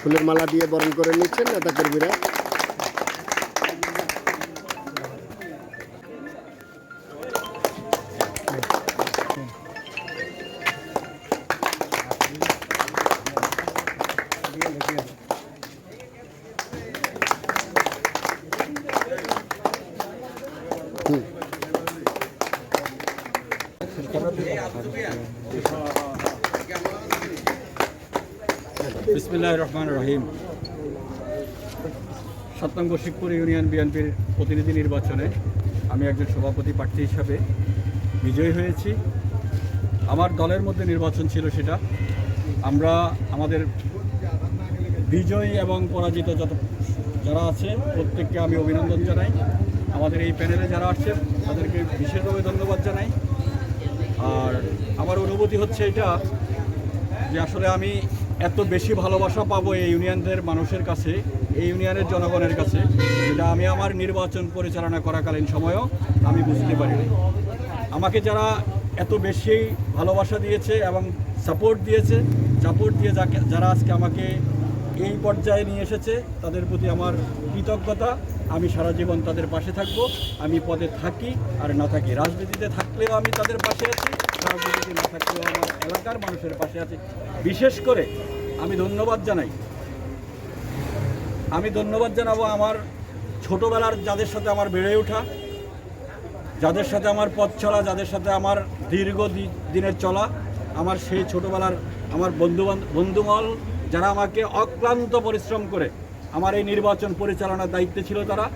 ফুলের মালা দিয়ে বরণ করে নিচ্ছেন নেতা কর্মীরা। বিসমিল্লাহ রহমান রহিম। সপ্তঙ্গ শিবপুর ইউনিয়ন বিএনপির প্রতিনিধি নির্বাচনে আমি একজন সভাপতি প্রার্থী হিসাবে বিজয়ী হয়েছি। আমার দলের মধ্যে নির্বাচন ছিল সেটা। আমরা আমাদের বিজয়ী এবং পরাজিত যত যারা আছে, প্রত্যেককে আমি অভিনন্দন জানাই। আমাদের এই প্যানেলে যারা আসছে তাদেরকে বিশেষভাবে ধন্যবাদ জানাই। অনুভূতি হচ্ছে এটা, যে আসলে আমি এত বেশি ভালোবাসা পাবো এই ইউনিয়নদের মানুষের কাছে, এই ইউনিয়নের জনগণের কাছে, যেটা আমি আমার নির্বাচন পরিচালনা করাকালীন সময়ও আমি বুঝতে পারিনি। আমাকে যারা এত বেশি ভালোবাসা দিয়েছে এবং সাপোর্ট দিয়েছে সাপোর্ট দিয়ে যাকে যারা আজকে আমাকে এই পর্যায়ে নিয়ে এসেছে, তাদের প্রতি আমার কৃতজ্ঞতা। আমি সারা জীবন তাদের পাশে থাকব। আমি পদে থাকি আর না থাকি। রাজনীতিতে থাকলেও আমি তাদের পাশে আছি, রাজনীতিতে না থাকলেও আমার এলাকার মানুষের পাশে আছি। বিশেষ করে আমি ধন্যবাদ জানাই। আমি ধন্যবাদ জানাব আমার ছোটোবেলার যাদের সাথে আমার বেড়ে ওঠা, যাদের সাথে আমার পথ চলা, যাদের সাথে আমার দীর্ঘ দিনের চলা, আমার সেই ছোটোবেলার আমার বন্ধু বন্ধুমহল যারা আমাকে অক্লান্ত পরিশ্রম করে আমার এই নির্বাচন পরিচালনার দায়িত্বে ছিল তারা,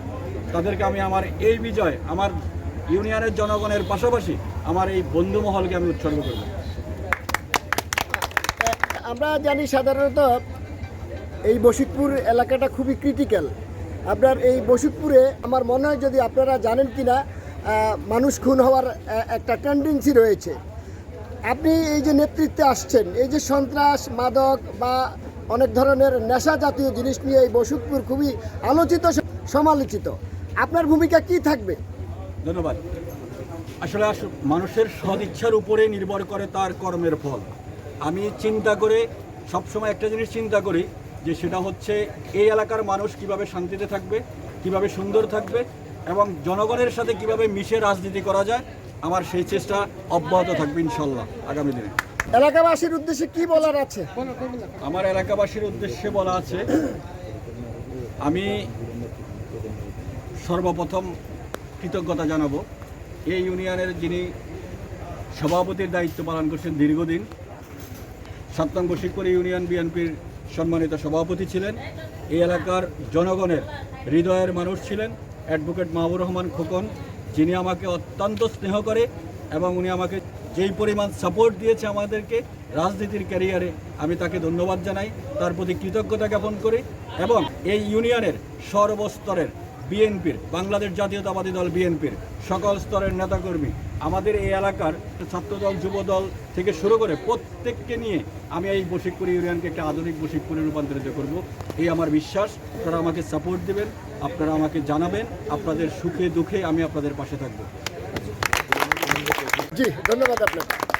তাদেরকে আমি আমার এই বিজয়, আমার ইউনিয়নের জনগণের পাশাপাশি আমার এই বন্ধুমহলকে আমি উৎসর্গ করব। আমরা জানি সাধারণত এই বসিকপুর এলাকাটা খুবই ক্রিটিক্যাল আপনার এই বসিকপুরে আমার মনে হয় যদি আপনারা জানেন কি না মানুষ খুন হওয়ার একটা টেন্ডেন্সি রয়েছে। আপনি এই যে নেতৃত্বে আসছেন, এই যে সন্ত্রাস, মাদক বা অনেক ধরনের নেশা জাতীয় জিনিস নিয়ে এই বসিকপুর খুবই আলোচিত সমালোচিত। আপনার ভূমিকা কি থাকবে? ধন্যবাদ। আসলে আস- মানুষের সদিচ্ছার উপরে নির্ভর করে তার কর্মের ফল। আমি চিন্তা করে, সবসময় একটা জিনিস চিন্তা করি, যে সেটা হচ্ছে এই এলাকার মানুষ কীভাবে শান্তিতে থাকবে, কীভাবে সুন্দর থাকবে, এবং জনগণের সাথে কীভাবে মিশে রাজনীতি করা যায়, আমার সেই চেষ্টা অব্যাহত থাকবে ইনশাল্লাহ আগামী দিনে। এলাকাবাসীর উদ্দেশ্যে কি বলার আছে? আমার এলাকাবাসীর উদ্দেশ্যে বলা আছে, আমি সর্বপ্রথম কৃতজ্ঞতা জানাব, এই ইউনিয়নের যিনি সভাপতির দায়িত্ব পালন করছেন দীর্ঘদিন, সপ্তম শিবপুর ইউনিয়ন বিএনপির সম্মানিত সভাপতি ছিলেন, এই এলাকার জনগণের হৃদয়ের মানুষ ছিলেন, অ্যাডভোকেট মাহবুর রহমান খোকন, যিনি আমাকে অত্যন্ত স্নেহ করে এবং উনি আমাকে যেই পরিমাণ সাপোর্ট দিয়েছে আমাদেরকে রাজনীতির ক্যারিয়ারে আমি তাকে ধন্যবাদ জানাই। তার প্রতি কৃতজ্ঞতা জ্ঞাপন করি এবং এই ইউনিয়নের সর্বস্তরের বিএনপির, বাংলাদেশ জাতীয়তাবাদী দল বিএনপির সকল স্তরের নেতাকর্মী, আমাদের এই এলাকার ছাত্রদল, যুবদল থেকে শুরু করে প্রত্যেককে নিয়ে আমি এই বশিকপুর ইউনিয়নকে একটা আধুনিক বশিকপুরে রূপান্তরিত করব। এই আমার বিশ্বাস, আপনারা আমাকে সাপোর্ট দেবেন, আপনারা আমাকে জানাবেন, আপনাদের সুখে দুঃখে আমি আপনাদের পাশে থাকব। জি ধন্যবাদ আপনাকে।